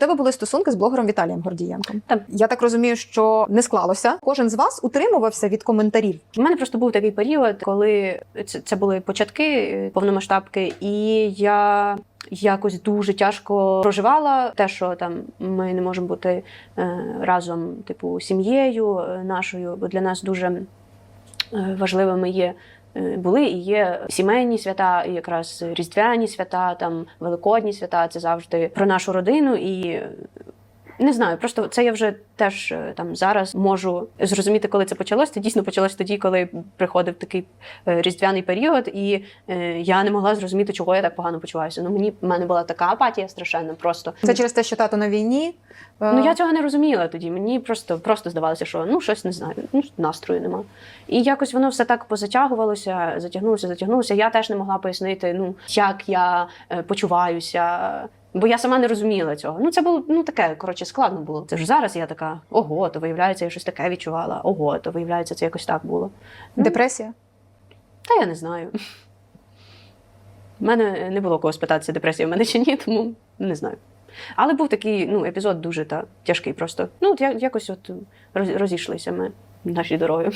Тебе були стосунки з блогером Віталієм Гордієнком. Так. Я так розумію, що не склалося. Кожен з вас утримувався від коментарів. У мене просто був такий період, коли це, це були початки е, повномасштабки, і я якось дуже тяжко проживала те, що там ми не можемо бути е, разом, типу, сім'єю е, нашою, бо для нас дуже е, важливими є. Е, Були і є сімейні свята, і якраз різдвяні свята, там великодні свята. Це завжди про нашу родину. І не знаю, просто це я вже теж е, там зараз можу зрозуміти, коли це почалось. Це дійсно почалось тоді, коли приходив такий е, різдвяний період, і е, я не могла зрозуміти, чого я так погано почуваюся. Ну мені в мене була така апатія страшенна. Просто Це через те, що тато на війні. Ну я цього не розуміла тоді. Мені просто просто здавалося, що ну щось не знаю, ну настрою нема. І якось воно все так позатягувалося, затягнулося, затягнулося. Я теж не могла пояснити, ну як я почуваюся. Бо я сама не розуміла цього. Ну це було ну таке коротше складно було. Це ж зараз я така, ого, то виявляється, я щось таке відчувала. Ого, то виявляється, це якось так було. Ну, депресія. Та я не знаю. У мене не було кого спитатися, депресія в мене чи ні, тому не знаю. Але був такий ну, епізод дуже та, тяжкий просто. Ну, от якось от розійшлися ми наші дороги.